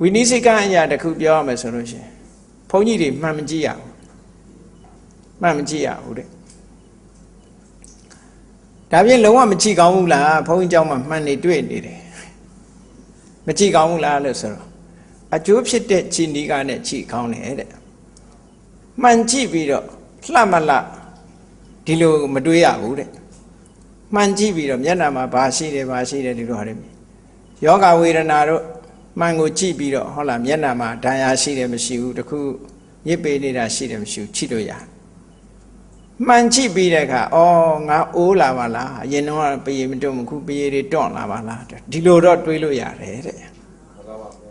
ဝိနည်းစိတ်ကအရာတစ်ခုပြောရမယ်ဆိုလို့ရှိရင်ဘုန်းကြီးတွေမှန်မကြည့်ရဘူးမှန်မကြည့်ရဘူးတဲ့ဒါပြင်လုံးဝမကြည့်ကောင်းဘူးလားဘုန်းကြီးเจ้าမှာမှန်နေတွေ့နေတယ်မကြည့်ကောင်းဘူးလားလို့ဆိုတော့အကျိုးဖြစ်တဲ့ခြေနီးကနဲ့ကြည့်ကောင်းတယ်တဲ့မှန်ကြည့်ပြီးတော့လှမလှဒီလိုမတွေးရဘူးတဲ့မှန်ကြည့်ပြီးတော့မျက်နှာမှာဘာရှိတယ်ဘာရှိတယ်ဒီလိုဟာတွေယောဂဝေဒနာတို့ မှန်ကိုကြည့်ပြီးတော့ဟုတ်လားမျက်နှာမှာဒဏ်ရာရှိတယ်မရှိဘူးတခုညစ်ပေနေတာရှိတယ်မရှိဘူးကြည့်လို့ရတယ်မှန်ကြည့်ပြီးတဲ့အခါအော်ငါအိုးလာပါလားအရင်တော့ပရေမတွန့်ဘူးခုပရေတွေတွန့်လာပါလားဒီလိုတော့တွေးလို့ရတယ်တဲ့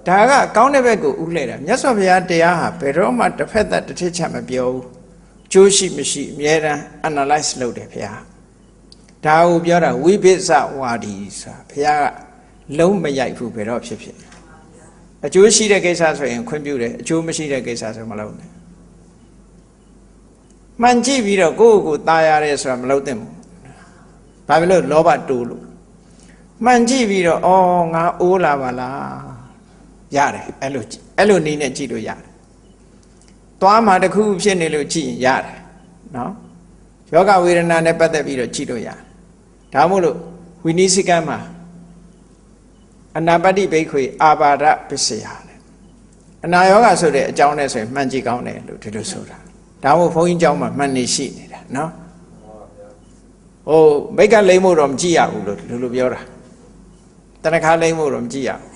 ဒါကကောင်းတဲ့ဘက်ကိုဥလှဲ့တာမြတ်စွာဘုရားတရားဟာဘယ်တော့မှတစ်ဖက်သက်တစ်ထစ်ချက်မပြောဘူးကျိုးရှိမရှိအမြဲတမ်း analyze လုပ်တယ်ဘုရားဒါကိုပြောတာဝိပစ္စဝါဒီဆိုတာဘုရားကလုံးမရိုက်ဘူးဘယ်တော့ဖြစ်ဖြစ် အကျိုးရှိတဲ့ကိစ္စဆိုရင်ခွင့်ပြုတယ်အကျိုးမရှိတဲ့ကိစ္စဆိုမလုပ်နဲ့မှန်ကြည့်ပြီးတော့ကိုယ့်ကိုယ်တာယာရဲဆိုတာမလုပ်သင့်ဘူးဘာဖြစ်လို့လောဘတိုးလို့မှန်ကြည့်ပြီးတော့အော်ငါအိုးလာပါလားရတယ်အဲ့လိုအဲ့လိုနည်းနဲ့ကြည့်လို့ရတယ်သွားမှာတစ်ခုဖြစ်နေလို့ကြည့်ရင်ရတယ်နော်ယောဂဝေဒနာနဲ့ပတ်သက်ပြီးတော့ကြည့်လို့ရတယ်ဒါမို့လို့ဝိနည်းစကမ်းမှာ အနာပတ္တိဘိက္ခွေအာဘာဒပစ္စယတဲ့ အနာယောဂဆိုတဲ့အကြောင်းနဲ့ဆိုရင်မှန်ကြည့်ကောင်းတယ်လို့ဒီလိုဆိုတာဒါမို့ဘုန်းကြီးเจ้าမှာမှန်နေရှိနေတာနော်ဟိုမိတ်ကလိမ့်ဖို့တော့မကြည့်ရဘူးလို့ဒီလိုပြောတာတဏှာလိမ့်ဖို့တော့မကြည့်ရဘူး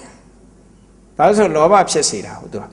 ဘာလို့ဆိုလောဘဖြစ်စေတာဟုတ်သူက